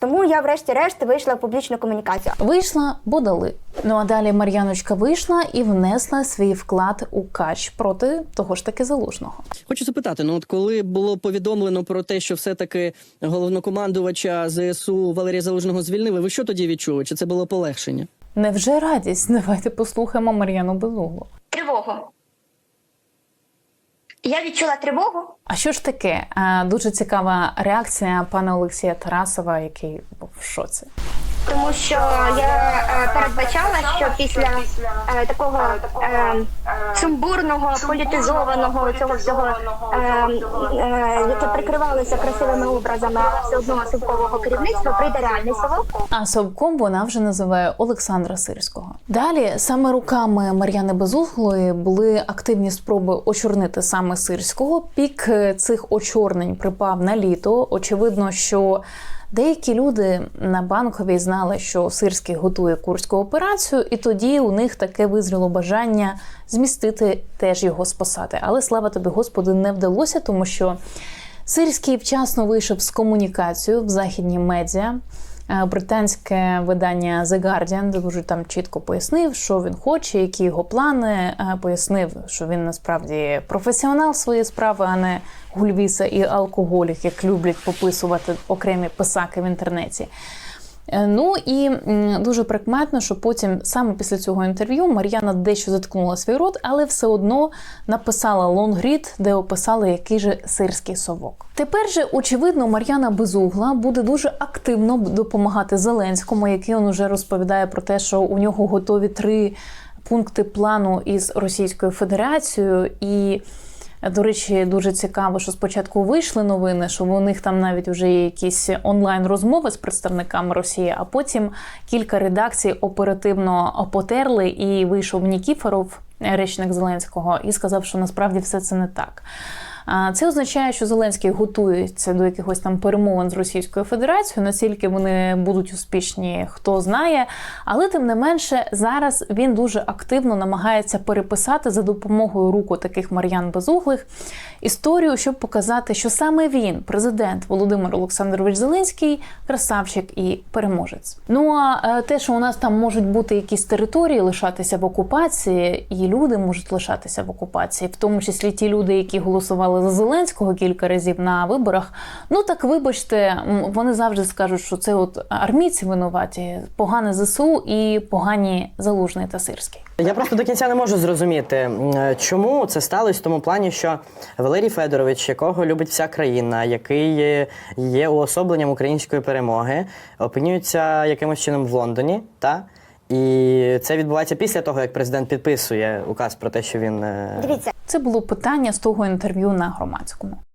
Тому я, врешті-решт, вийшла в публічну комунікацію. Вийшла, бо дали. Ну а далі Мар'яночка вийшла і внесла свій вклад у кач проти того ж таки залужного. Хочу запитати: ну от коли було повідомлено про те, що все-таки головнокомандувача ЗСУ Валерія Залужного звільнили, ви що тоді відчули? Чи це було полегшення? Невже радість? Давайте послухаємо Мар'яну Безуглу. Тривогу. Я відчула тривогу. А що ж таке? Дуже цікава реакція пана Олексія Тарасова, який був в шоці. Тому що я е, передбачала, що після е, такого е, сумбурного, політизованого цього всього, яке прикривалося красивими образами, все одно совкового керівництва, прийде реальний совок. А совком вона вже називає Олександра Сирського. Далі саме руками Мар'яни Безуглої були активні спроби очорнити саме Сирського. Пік цих очорнень припав на літо. Очевидно, що деякі люди на банковій знали, що Сирський готує курську операцію, і тоді у них таке визріло бажання змістити теж його з посади. Але слава тобі, Господи, не вдалося, тому що Сирський вчасно вийшов з комунікацією в західні медіа. Е, Британське видання The Guardian дуже там чітко пояснив, що він хоче, які його плани. Е, Пояснив, що він насправді професіонал своєї справи, а не гульвіса і алкоголік, як люблять пописувати окремі писаки в інтернеті. Е, Ну і дуже прикметно, що потім саме після цього інтерв'ю Мар'яна дещо заткнула свій рот, але все одно написала лонгрід, де описала, який же сирський совок. Тепер же, очевидно, Мар'яна Безугла буде дуже активно допомагати Зеленському, який він уже розповідає про те, що у нього готові три пункти плану із Російською Федерацією і. До речі, дуже цікаво, що спочатку вийшли новини, що у них там навіть вже є якісь онлайн розмови з представниками Росії, а потім кілька редакцій оперативно потерли і вийшов Нікіфоров, речник Зеленського, і сказав, що насправді все це не так. Це означає, що Зеленський готується до якихось там перемовин з Російською Федерацією. Наскільки вони будуть успішні, хто знає. Але тим не менше, зараз він дуже активно намагається переписати за допомогою руку таких Мар'ян Безуглих історію, щоб показати, що саме він, президент Володимир Олександрович Зеленський, красавчик і переможець. Ну а е, те, що у нас там можуть бути якісь території лишатися в окупації, і люди можуть лишатися в окупації, в тому числі ті люди, які голосували за Зеленського кілька разів на виборах. Ну так вибачте, вони завжди скажуть, що це от армійці винуваті, погане ЗСУ і погані Залужний та Сирський. Я просто до кінця не можу зрозуміти, чому це сталося в тому плані, що Валерій Федорович, якого любить вся країна, який є уособленням української перемоги, опинюється якимось чином в Лондоні, та? І це відбувається після того, як президент підписує указ про те, що він е, Дивіться, Це було питання з того інтерв'ю на громадському.